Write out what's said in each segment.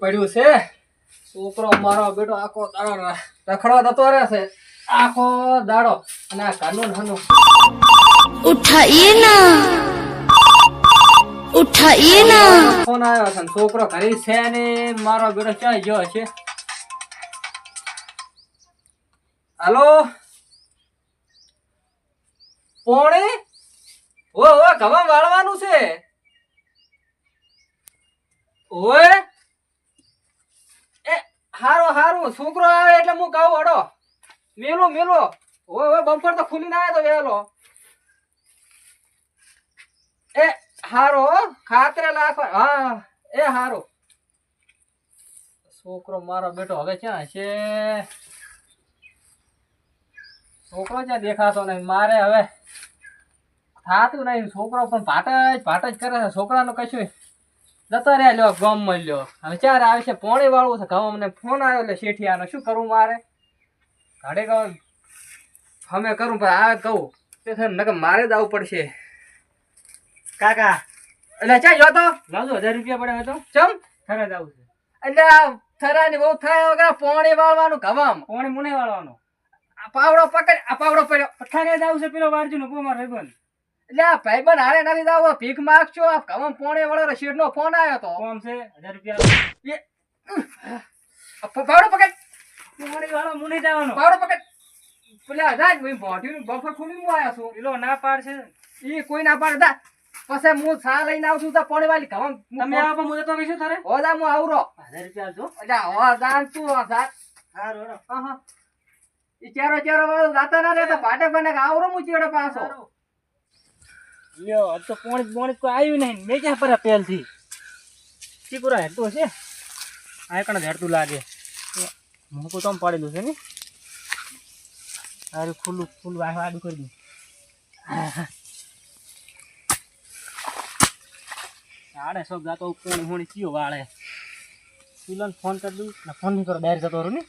પડ્યું છે. છોકરો મારો બેટો આખો દાડો રખડવા થતો રહેશે આખો દાડો. અને આ કાનૂન હનુ ઉઠાઈએ ના. ઉઠાઈએ ના. ફોન આવ્યો છે છોકરો ઘરે છે ને મારો બેટો ક્યાં ગયો છે? હાલો? કોણે ઓ ઓ કવા વાળવાનું છે. ઓય. હારો, હારું. છોકરો આવે એટલે હું કહું અડો મેલો મેલો. ઓય ઓય બમ્પર તો ખુલીને આવ્યો તો વેલો એ, હારો ખાતરે લાખ હા, એ, હારો. છોકરો મારો બેટો હવે ક્યાં છે? છોકરો ક્યાં દેખાતો નહીં? મારે હવે થાતું નહીં. છોકરો પણ ભાટ જ ભાટ જ કરે છે. છોકરાનું કશું જતો રહ્યા લ્યો ગમ મળ્યો. હવે ચાર આવે છે? પોણી વાળવું છે. ઘઉં અમને ફોન આવ્યો એટલે શેઠિયાનો શું કરું મારે? ઘડે કહું અમે કરું પણ આવે કહું. તે ને નકર મારે જ આવવું પડશે. કાકા. એટલે ચા જોતો લાવજો હજાર રૂપિયા પડે તો. ચમ? ખરા જવું છે. એટલે આ થરાની બહુ થાય વગર પોણી વાળવાનું ઘવામ કોણે મુને વાળવાનું. આ પાવડો પકડ આ પાવડો પડ્યો પઠાને જવું છે પેલો વારજુ નો માર ભાઈબંધ. એટલે આ બન હારે નથી જાવ ભીખ માગશો? આ ઘવામ પોણે વાળો શેઠ નો ફોન આવ્યો તો. કોમ છે? હજાર રૂપિયા. એ પાવડો પકડ. મોડી વાળો મુને જવાનો. પાવડો પકડ. પેલા જાય ભાઈ ભોંઠીનું બફર ખોલી હું આવ્યો છું. પેલો ના પાડશે એ કોઈ ના પાડ. દા પછી હું સા લઈને આવું છું તો પોણી વાળી ઘવામ તમે આવો પણ મુદત તો કહીશું તારે. ઓદા હું આવરો હજાર રૂપિયા આપજો. એટલે હો દાન તું હો જાણ હારું. હા હા ઈ ચારો ચારો વાળો જાતા ના રહેતા પાટે બને આવરો હું ચેડે પાછો. લ્યો આજ તો પોણી પોણી કોઈ આવ્યું નહીં. મેં ક્યાં પર પહેલથી? ચીકુરા હેડતું હશે? આ કણ હેડતું લાગે. મૂકું તો પાડેલું છે ને. સારું ખુલ્લું ખુલ્લું આ આડું કરી દઉં. આડે સૌ જાતો પોણી હોણી ચિયો વાળે. તુલન ફોન કરી દઉં. ને, ફોન નહીં કરો, ડાયરેક્ટ જતો રહું ને.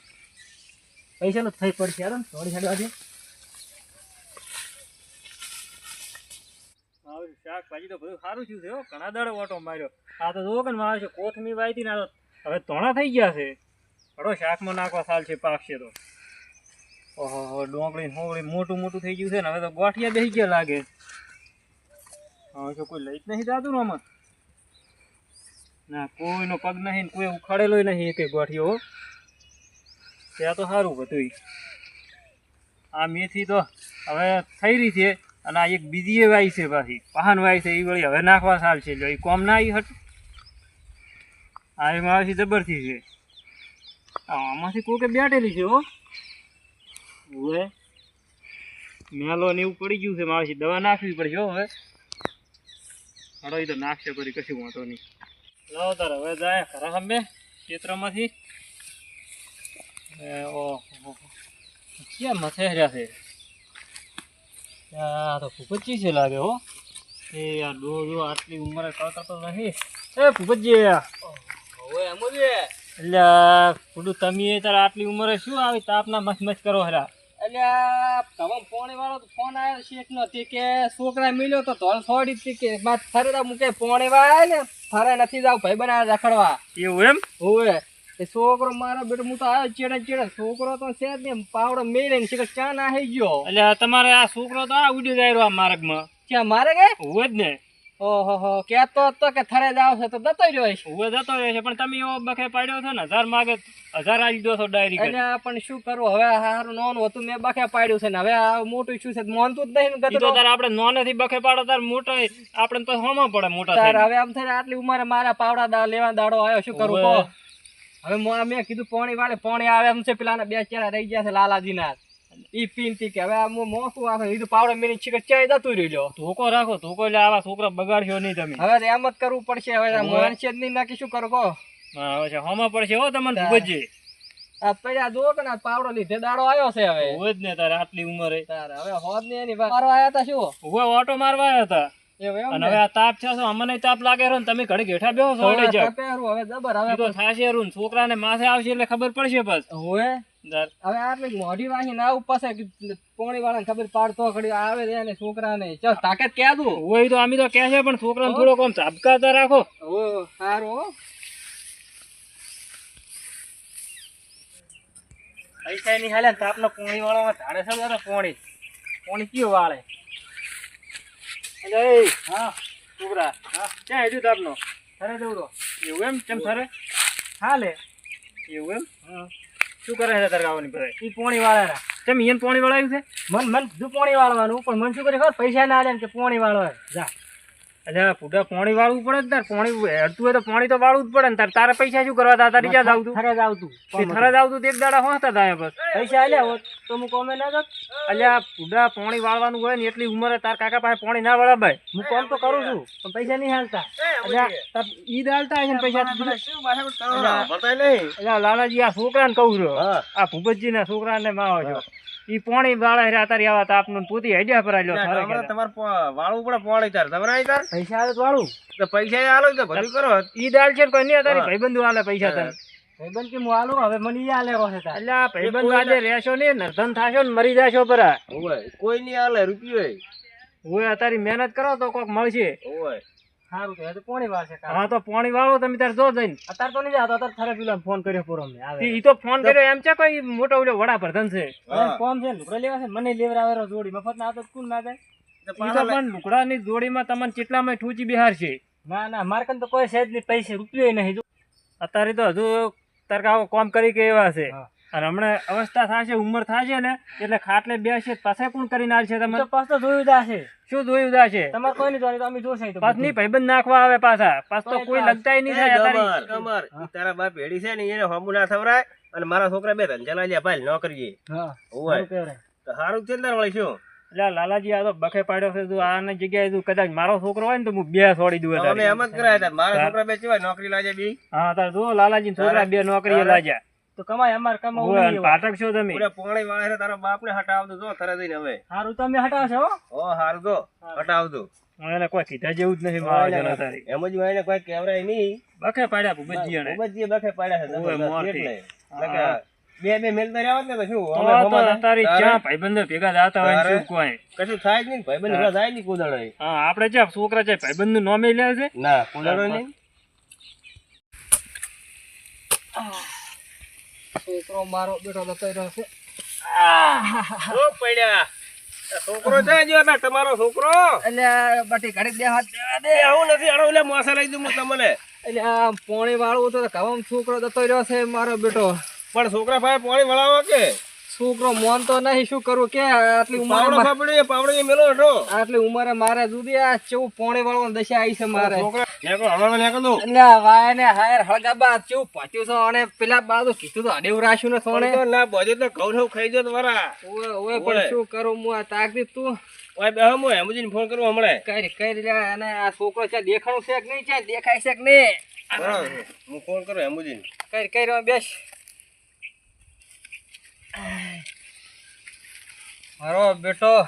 પૈસા નો થઈ પડશે યાર થોડી સાડી વાગે મારું શાકભાજી તો બધું સારું છે હો. ઘણા દાડો ઓટો માર્યો. આ તો જોવો કે મારે છે કોથમી વાયતી ને હવે તોણા થઈ ગયા છે. હડો શાકમાં નાખવા સાલ છે પાકશે તો. ઓહો ડોંગળી હોંગળી મોટું મોટું થઈ ગયું છે ને હવે તો ગોઠિયા બેસી ગયા લાગે. હવે તો કોઈ લઈ જ નહીં જાતું ને આમાં. ના, કોઈનો પગ નહીં કોઈ ઉખાડેલો નહીં એક ગોઠિયો. ત્યાં તો સારું બધું આ મેથી તો હવે થઈ રહી છે. અને આ એક બીજી એ વાઈ છે પાછી. પહાન વાય છે એ વળી હવે નાખવા સાલ છે એ કોમ ના આવી હટ. આ એમાં આવે છે જબરથી છે. આમાંથી કોકે બેઠેલી છે, હો. હવે મેલો ને એવું પડી ગયું છે, મારે દવા નાખવી પડશે હવે. હડો એ તો નાખશે કરી કશું વાંધો નહીં. લાવો તારે હવે જાય ખરા સામે ક્ષેત્રમાંથી એ, ઓહો ક્યાં મથે રહ્યા છે? આ તો ફૂફજી છે લાગે હો. એ આ ડોજો આટલી ઉંમરે કરતો નથી એ ફૂફજી હવે એમ જ. એટલે ખુડું તમે તારે આટલી ઉંમરે શું આવી તાપના મસ્ત મસ્ત કરો હરા? એટલે ઘવામ પોણી વાળો તો ફોન આવ્યો શેઠ નો કે છોકરા મિલ્યો તો ધોળ છોડી કે ફરે તો મૂકે. પોણી વાળા ને ફરે નથી જાવ ભાઈ બનાવે રખડવા. એવું એમ? હોવે. એ છોકરો મારો બેટો હું તો આવ્યો ચેડે ચેડે. છોકરો તો છે જ ને પાવડો મેળે ને શીખર ચા નાહી ગયો. એટલે તમારે આ છોકરો તો આ ઉડી જાય આ માર્ગમાં. ક્યાં મારે કે? હોય જ ને. ઓહો હો કહેતો હતો કે થરે જાવ છે તો જતો રહ્યો છે. હોય જતો રહે છે પણ તમે એવો બખે પાડ્યો છો ને હજાર માગે હજાર આવી દો છો ડાયરી એટલે પણ શું કરવું? હવે હારું નોન હતું મેં બખે પાડ્યું છે ને. હવે આ મોટું શું છે? મોનતું જ નહીં ને તો. તારે આપણે નોનેથી બખે પાડો તાર મોટો આપણે તો હોમાં પડે મોટા તાર હવે આમ થઈને આટલી ઉંમરે મારા પાવડા લેવા દાડો આવ્યો શું કરું કહો? ઓવે. હવે મોણા મેં કીધું પોણી વાળે પોણી આવે એમ છે પેલા બે ચેડા રહી ગયા છે લાલાજી ના ઈ પીનતી કે હવે મોસું આવે? કીધું પાવડો મેની ચીકર ચાઈ જતું રહ્યો ધોકો રાખો ધોકો એટલે આવા છોકરા બગાડશો નહીં તમે. હવે એમ જ કરવું પડશે. હવે. છે જ નહીં નાખી શું કરો કહો? હા, હવે છે હોમાં પડશે હો તમને. ભૂપતજી. આ પેલા જો કે ના પાવડો લીધે દાડો આવ્યો છે હવે. હોય જ ને તારે આટલી ઉંમરે. તારે હવે હોદ ને એની વાત. મારવા આયા તા શું? ઓટો મારવા આવ્યા હતા અને કે દઉં હોય તો આમી તો કે પણ છોકરાને થોડો કોમ ઝાબકાતા રાખો. ઓ સારું પૈસા ની હાલે તાપનો પોણી વાળો ધાડે છે પોણી. પોણી કયું વાળે? એટલે હા છોકરા હા. ક્યાં હેડ્યું તાપનો થરે દৌડો એવું એમ? કેમ થરે? હાલે. એવું એમ? હા. શું કરે છે તારે ગાવાની બધા ઈ પોણી વાળા કેમ ઈયન પોણી વાળાયું છે? મન મન દુ પોણી વાળવાનું પણ મન શું કરે ખબર? પૈસા ના આલે કે પોણી વાળવા જા. એટલે પૂડા પાણી વાળવું પડે ને તાર? પાણી હેડતું હોય તો પાણી તો વાળવું જ પડે ને તાર. તારે પૈસા શું કરવા તા તારી જ્યાં આવતું ફરજ આવતું તે. થરા જાવતું તે એક દાડા હોતા તા બસ પૈસા આલ્યા હોત તો હું કોમે ના જાત? અલ્યા પૂડા પાણી વાળવાનું હોય ને એટલી ઉંમરે તાર કાકા પાસે પાણી ના વાળા ભાઈ. હું કોમ તો કરું છું પણ પૈસા નહીં હાલતા. અલ્યા તાર ઈદ હાલતા હશે ને પૈસા અલ્યા લાલાજી આ છોકરાને કહું રહ્યો આ ભૂપતજી ના છોકરાને માવો છો. ઈ પોણી વાળા હેરા તારી આવા તાપનું પૂતી હેડ્યા પર આલ્યો થારે કે તમારે વાળું પડે પોણી તાર. તમાર આઈ તાર? પૈસા આવે વાળું. તો પૈસા આલો તો બધું કરો. ઈ દાલ છે કોઈ નહીં તારી ભાઈબંધુ આલે પૈસા તાર. ભાઈબંધ કે હું આલું? હવે મને ઈ આલે કહે તાર. અલ્યા ભાઈબંધ આજે રહેશો ને નર્ધન થાશો ને મરી જાશો પરા ઓય કોઈ નહીં આલે રૂપિયો ઓય તારી મહેનત કરો તો કોક મળશે. ઓય સારું તો પોણી વાર હા તો પોણી વાળો તમે તાર જો જઈને. અત્યારે તો નહીં જાતો અત્યારે થરે પેલા ફોન કર્યો પૂરો મેં આવે. ઈ તો ફોન કર્યો એમ છે કોઈ મોટો ઓલો વડાપ્રધાન છે? અરે કોમ છે લુગડા લેવા છે મને લેવરાવેરો જોડી. મફત ના તો કોણ ના જાય ઈ તો પણ લુકડાની જોડીમાં તમને કેટલામાં ઠૂચી બિહાર છે? ના ના મારકન તો કોઈ સેજ નહીં પૈસે રૂપિયો નહીં અત્યારે તો હજુ તરકાઓ કોમ કરી કે એવા છે. હા. અને હમણાં અવસ્થા થશે ઉંમર થશે ને એટલે ખાટલે બેસે પાસે કોણ કરીને આવશે તમે તો પાછો જોયું જા છે શું જોયું છે તમારે કોઈ નહીં જોવાની તો અમે જોશે તો પાછની ભાઈબંધ નાખવા આવે પાછા. પાછ તો કોઈ લગતાય નહીં થાય. તારા બાપ પેઢી છે ને એને હમુ ના થવરાય અને મારા છોકરા બે ધંધા લાલ્યા ભાઈ નોકરી સારું કહેવાય. તો સારું છે ને તાર વળી શું? એટલે લાલાજી આ તો બખે પાડ્યો છે તું આની જગ્યાએ તું કદાચ મારો છોકરો હોય ને તો હું બે છોડી દઉં અમે એમ જ કરાય મારા છોકરા બે કેવાય નોકરી લાજે બી હા તાર જો લાલાજી છોકરા બે નોકરી લાગ્યા. તો કમાય અમારે કમાવું ઓય, નહીં અને છો તમે? પૂરા પોણી વાળા તારા બાપ ને હટાવતું જો તરત જઈને હવે. હારું તમે હટાવશો ઓ હારું તો હટાવતું એને કોઈ કીધા જેવું જ નથી મારા જના તારી એમ જ હોય કોઈ કેવરાય નહીં. બખે પાડ્યા ભૂપતજી એને. ભૂપતજીએ બખે પાડ્યા છે. એટલે. બે બે મેલતા રહ્યા હોત ને તો શું તો તારી તારે? ભાઈબંધો ભેગા હોય શું કોઈ? કશું થાય જ નહીં ભાઈબંધ ભેગા થાય નહીં કુદડો હા આપણે છે છોકરા છે ભાઈબંધનું નોમે લે છે? ના કુદડો નહીં. છોકરો મારો બેટો જતો રહ્યો છે. પડ્યા. છોકરો છે જો તમારો છોકરો? એટલે બાટી ઘડી બે હાથ દે આવું નથી આડો એટલે મોસા લઈ દઉં હું તમને. એટલે આ પોણી વાળું તો કવામાં છોકરો જતો રહ્યો છે મારો બેટો પણ છોકરા ભાઈ પાણી વળાવો કે? છોકરો મોનતો નહીં શું કરું? કે આટલી પાવડો ઉંમરે પાપડી પાવડો મેલો હટો આટલી ઉંમરે મારે જુદી આ કેવું પોણે વાળો દશા આવી છે મારે. ને હાયર હળગાબા કેવું પચ્યું છે અને પેલા બાજુ કીધું તો અડેવ રાખ્યું ને તો ના બોજે તો ઘઉં ઘઉં ખાઈ જો તમારા. ઓય ઓય પણ શું કરું હું આ તાકદી તું? ઓય બે હું હેમુજીને ફોન કરું હમણાં કઈ કઈ લે અને આ છોકરો છે દેખાણું છે કે નહીં છે? દેખાય છે કે નહીં. હું ફોન કરું હેમુજીને. કઈ કઈ રહ્યો બેસ. મારો બેટો.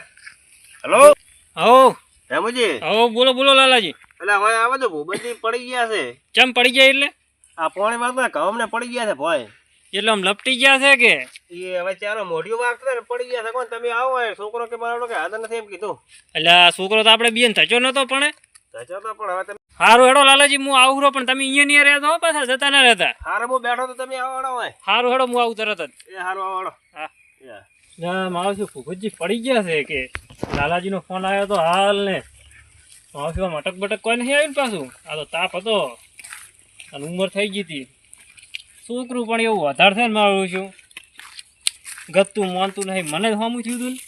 હેલો? હો. હેમુજી હો બોલો બોલો લાલાજી. એટલે હવે આવે તો ભૂપતજી પડી ગયા છે. ચમ પડી ગયા એટલે? આ પાણી વાળતા ઘઉં ને પડી ગયા છે ભાઈ. એટલે આમ લપટી ગયા છે કે? એ હવે ચાલો મોઢિયું વાગતા ને પડી ગયા છે. કોણ તમે આવો છોકરો કે મારો કે હાથર નથી એમ કીધું. એટલે આ છોકરો તો આપણે બેન થચો નતો પણ ધચો તો પણ હવે તમે હારું હેડો લાલાજી હું આવું રહો પણ તમે અહીંયા નહીં રહેતા હો પાછા જતા ના રહેતા. હારે હું બેઠો તો તમે આવો વાળો હોય. હારું હેડો હું આવું તરત જ. એ હારું વાળો હા. ના શું પડી ગયા છે કે? લાલાજીનો ફોન આવ્યો તો હાલ ને. માવસીમાં મટક બટક કોઈ નહીં આવ્યું પાછું? આ તો તાપ હતો. અને ઉંમર થઈ ગઈ હતી. છોકરું પણ એવું વધારે થાય ને મારું છું ગતું માનતું નહીં મને જ હોમું થયું હતું ને.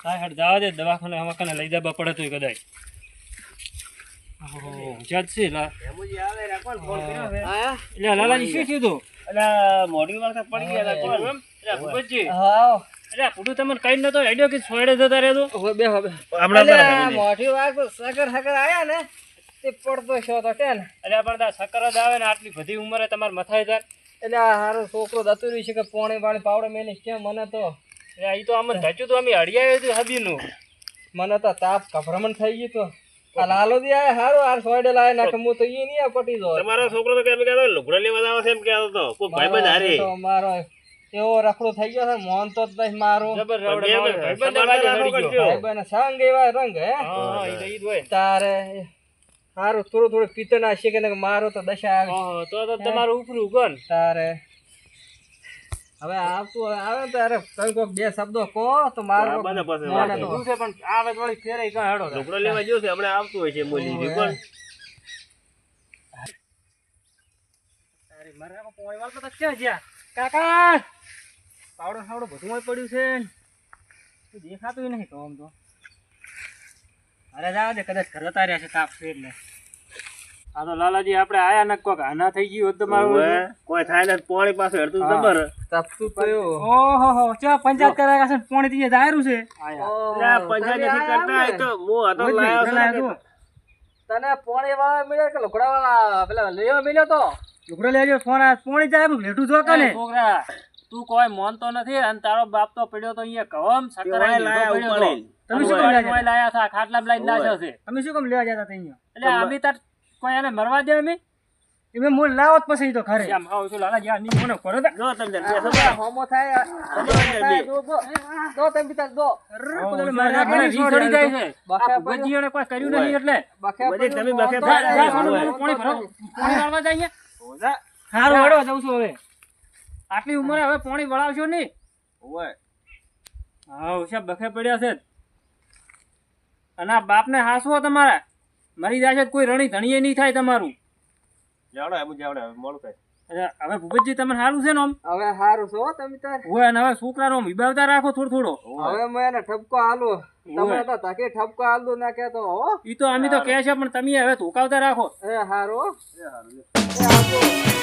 કાંઈ હેડ જવા દે દવાખાને હવાખાને લઈ જવા પડે તો કદાચ. આટલી બધી ઉંમરે તમારે મથાય તાર એટલે આ હારો છોકરો જતો રહ્યું છે કે પોણી પાણી પાવડે મેલી કેમ મને તો? એ ઈ તો આમ ધચ્યું તો અમે હડિયાયું હતું હદીનું. મને તો તાપ ગભરામણ થઈ ગયું તો. લાલો દી આયા હારો આર સોયડે લાય ના હું તો ઈ ની પટી જો તમારો છોકરો તો કેમ કહેતો લુગડા લેવા આવે છે એમ કહેતો તો. કોઈ ભાઈબંધ હારે. મારો એવો રખડો થઈ ગયો છે મોન તો જ નહીં મારો. જબર રવડે બે મારે બે ભાઈબંધ સમાન વાગે રાખો નડી કરજો. ગયો. ભાઈબંધ સંગ એવા રંગ હે? હા ઈ તો ઈ હોય. તારે હારું થોડું થોડું પિત્તના શીખે ને મારો તો દશા આવે. તો તો તમારું ઉપરું કોણ તારે હવે આવતું આવે ત્યારે તમે કોઈક બે શબ્દો કહો તો મારો બધા પાસે મોને છે પણ આવે થોડી ફેરે કાં હેડો છોકરો લેવા ગયો છે હમણે આવતું હોય છે મોલી પણ તારી મારે આમાં વાર તો ક્યાં ગયા કાકા! પાવડો સાવડો બધું પડ્યું છે. દેખાતું નહીં તો આમ તો. અરે જાવ દે કદાચ ઘરે તાર્યા છે તાપ છે એટલે. આ તો લાલાજી આપણે આયા ને કોક આના થઈ ગયું હોત તો મારું હવે કોઈ થાય ને પોણી પાસે હડતું ખબર. તપતું થયો ઓહો હો ચા પંચાયત કરાયા છે પોણી થી દાયરું છે? આયા. પંચાયત નથી કરતા તો. હું હતો લાયો. તને પોણી વાળા મળ્યો કે લુગડા વાળા પેલા લેવા મળ્યો તો? લુગડો લેજો ફોન આ પોણી જાય લેટું જો કને. છોકરા તું કોઈ મોનતો નથી અને તારો બાપ તો પડ્યો તો અહીંયા કવમ કે લાયા ઉપાડી. તમે શું કામ લાયા હતા ખાટલા લાઈન લાવ્યો છે. તમે શું કામ લેવા જતા અહીંયા એટલે આમી તાર કોઈ એને મરવા દે અમે એમે મૂળ લાવત પછી તો ખરે આમ આવો છો લાલા જ્યાં ની મને કરો તો. જો તમને હોમો થાય દો, તમે બી તાર દો. મારા ઘરે રી ચડી જાય છે. બાકે આ કોઈ કર્યું નહીં એટલે. બાકે બધી તમે બાકે પોણી ભરો. પોણી વાળવા જાય અહીંયા? હારું હેડો જઉં છું હવે. આટલી ઉંમરે હવે પોણી વળાવશો નહીં? ઓય. હા ઓછા બખે પડ્યા છે. અને આ બાપને હાસવો તમારા? મરી તો કોઈ રણી ધણીએ નહીં થાય તમારું. જાવડો એમ જાવડો હવે મોડું થાય. હવે ભૂપતજી તમને સારું છે ને આમ? હવે સારું છો તમે તાર. હોય અને હવે છોકરાનો વિભાવતા રાખો થોડો થોડો. હવે મેં એને ઠપકો આલું. તમે તો તાકે ઠપકો આલું ના કેતો હો. ઈ તો અમે તો કહે છે પણ તમે હવે ધોકાવતા રાખો. એ હારો એ આવજો.